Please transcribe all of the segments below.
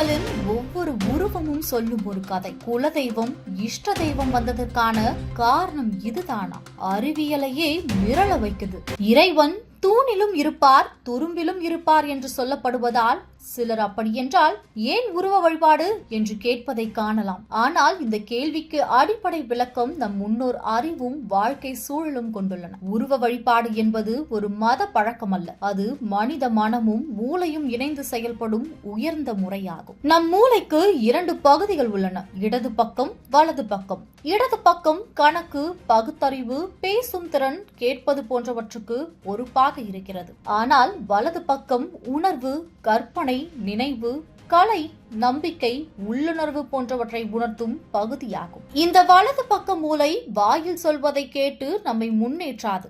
தெய்வங்களின் ஒவ்வொரு உருவமும் சொல்லும் ஒரு கதை. குலதெய்வம் இஷ்ட தெய்வம் வந்ததற்கான காரணம் இதுதானா? அறிவியலையே மிரள வைக்குது. இறைவன் தூணிலும் இருப்பார் துரும்பிலும் இருப்பார் என்று சொல்லப்படுவதால் சிலர் அப்படி என்றால் ஏன் உருவ வழிபாடு என்று கேட்பதை காணலாம். ஆனால் இந்த கேள்விக்கு அடிப்படை விளக்கம் நம் முன்னோர் அறிவும் வாழ்க்கை சூழலும் கொண்டுள்ளன. உருவ வழிபாடு என்பது ஒரு மத பழக்கம் அல்ல அது மனித மனமும் மூளையும் இணைந்து செயல்படும் உயர்ந்த முறையாகும். நம் மூளைக்கு இரண்டு பகுதிகள் உள்ளன. இடது பக்கம் வலது பக்கம். இடது பக்கம் கணக்கு பகுத்தறிவு பேசும் திறன் கேட்பது போன்றவற்றுக்கு பொறுப்பாக இருக்கிறது. ஆனால் வலது பக்கம் உணர்வு கற்பனை நினைவு கலை நம்பிக்கை உள்ளுணர்வு போன்றவற்றை உணர்த்தும் பகுதியாகும். இந்த வலது பக்க மூளை வாயில் சொல்வதை கேட்டு நம்மை முன்னேற்றாது.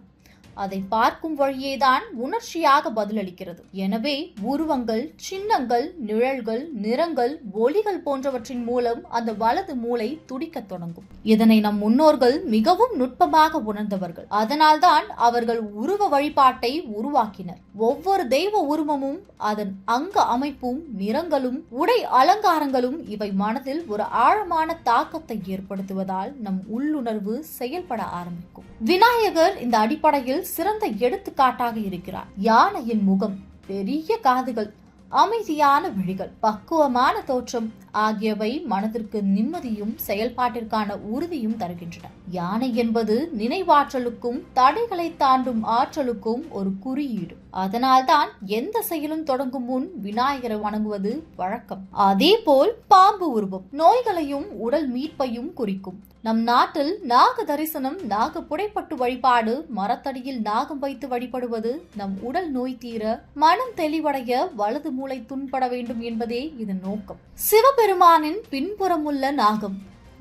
அதை பார்க்கும் வழியேதான் உணர்ச்சியாக பதிலளிக்கிறது. எனவே உருவங்கள் சின்னங்கள் நிழல்கள் நிறங்கள் ஒளிகள் போன்றவற்றின் மூலம் அந்த வலது மூளை துடிக்கத் தொடங்கும். இதனை நம் முன்னோர்கள் மிகவும் நுட்பமாக உணர்ந்தவர்கள். அதனால்தான் அவர்கள் உருவ வழிபாட்டை உருவாக்கினர். ஒவ்வொரு தெய்வ உருவமும் அதன் அங்க அமைப்பும் நிறங்களும் உடை அலங்காரங்களும் இவை மனதில் ஒரு ஆழமான தாக்கத்தை ஏற்படுத்துவதால் நம் உள்ளுணர்வு செயல்பட ஆரம்பிக்கும். விநாயகர் இந்த அடிப்படையில் சிறந்த எடுத்துக்காட்டாக இருக்கிறார். யானையின் முகம் பெரிய காதுகள் அமைதியான விழிகள் பக்குவமான தோற்றம் ஆகியவை மனதிற்கு நிம்மதியும் செயல்பாட்டிற்கான உறுதியும் தருகின்றன. யானை என்பது நினைவாற்றலுக்கும் தடைகளை தாண்டும் ஆற்றலுக்கும் ஒரு குறியீடு. அதனால்தான் எந்த செயலும் தொடங்கும் முன் விநாயகரை வணங்குவது வழக்கம். அதே போல் பாம்பு உருவம் நோய்களையும் உடல் மீட்பையும் குறிக்கும். நம் நாட்டில் நாக தரிசனம் நாக புடைப்பட்டு வழிபாடு மரத்தடியில் நாகம் வைத்து வழிபடுவது நம் உடல் நோய் தீர மனம் தெளிவடைய வலது மூளை துன்பட வேண்டும் என்பதே இதன் நோக்கம். சிவபெருமானின் பின்புறமுள்ள நாகம்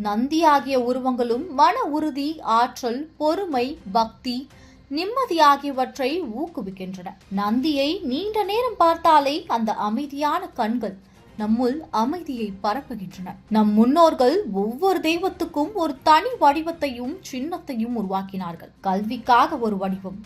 நந்தி ஆகிய உருவங்களும் மன உறுதி ஆற்றல் பொறுமை பக்தி நிம்மதி ஆகியவற்றை ஊக்குவிக்கின்றன. நந்தியை நீண்ட நேரம் பார்த்தாலே அந்த அமைதியான கண்கள் நம்முள் அமைதியை பரப்புகின்றன. நம் முன்னோர்கள் ஒவ்வொரு தெய்வத்துக்கும் ஒரு தனி வடிவத்தையும் சின்னத்தையும் உருவாக்கினார்கள். கல்விக்காக ஒரு வடிவம்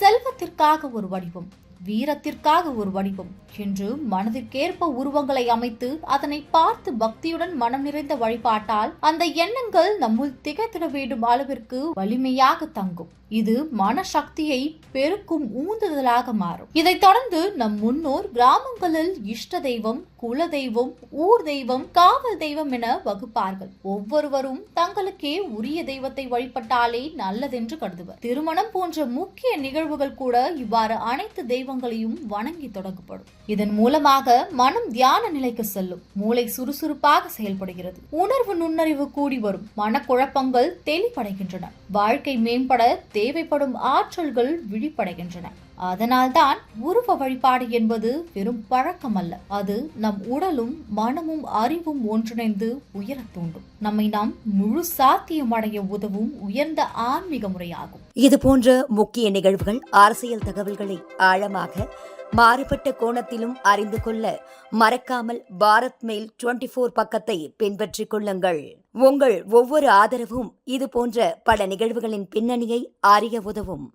செல்வத்திற்காக ஒரு வடிவம் வீரத்திற்காக ஒரு வடிவம். என்று மனதிற்கேற்ப உருவங்களை அமைத்து அதனை பார்த்து பக்தியுடன் மனம் நிறைந்த வழிபாட்டால் அந்த எண்ணங்கள் நம்முள் திகைத்திட வேண்டும் அளவிற்கு வலிமையாக தங்கும். இது மனசக்தியை பெருக்கும் ஊந்துதலாக மாறும். இதைத் தொடர்ந்து நம் முன்னோர் கிராமங்களில் இஷ்ட தெய்வம் குல தெய்வம் ஊர் தெய்வம் காவல் தெய்வம் என வகுப்பார்கள். ஒவ்வொருவரும் தங்களுக்கே உரிய தெய்வத்தை வழிபட்டாலே நல்லதென்று கருதுவர். திருமணம் போன்ற முக்கிய நிகழ்வுகள் கூட இவ்வாறு அனைத்து தெய்வ தெய்வங்களையும் வணங்கி தொடங்கப்படும். இதன் மூலமாக மனம் தியான நிலைக்கு செல்லும். மூளை சுறுசுறுப்பாக செயல்படுகிறது. உணர்வு நுண்ணறிவு கூடி வரும். மனக்குழப்பங்கள் தெளிவடைகின்றன வாழ்க்கை மேம்பட தேவைப்படும் ஆற்றல்கள் விழிப்படைகின்றன. அதனால்தான் உருவ வழிபாடு என்பது வெறும் பழக்கம் அல்ல அது நம் உடலும் மனமும் அறிவும் ஒன்றிணைந்து உயரத் தூண்டும். நம்மை நாம் முழு சாத்தியமடைய உதவும் உயர்ந்த ஆன்மீக முறையாகும். இது போன்ற முக்கிய நிகழ்வுகள் அரசியல் தகவல்களை ஆழமாக மாறுபட்ட கோணத்திலும் அறிந்து கொள்ள மறக்காமல் பாரத் மெயில் டுவெண்டி ஃபோர் பக்கத்தை பின்பற்றிக் கொள்ளுங்கள். உங்கள் ஒவ்வொரு ஆதரவும் இது போன்ற பல நிகழ்வுகளின் பின்னணியை அறிய உதவும்.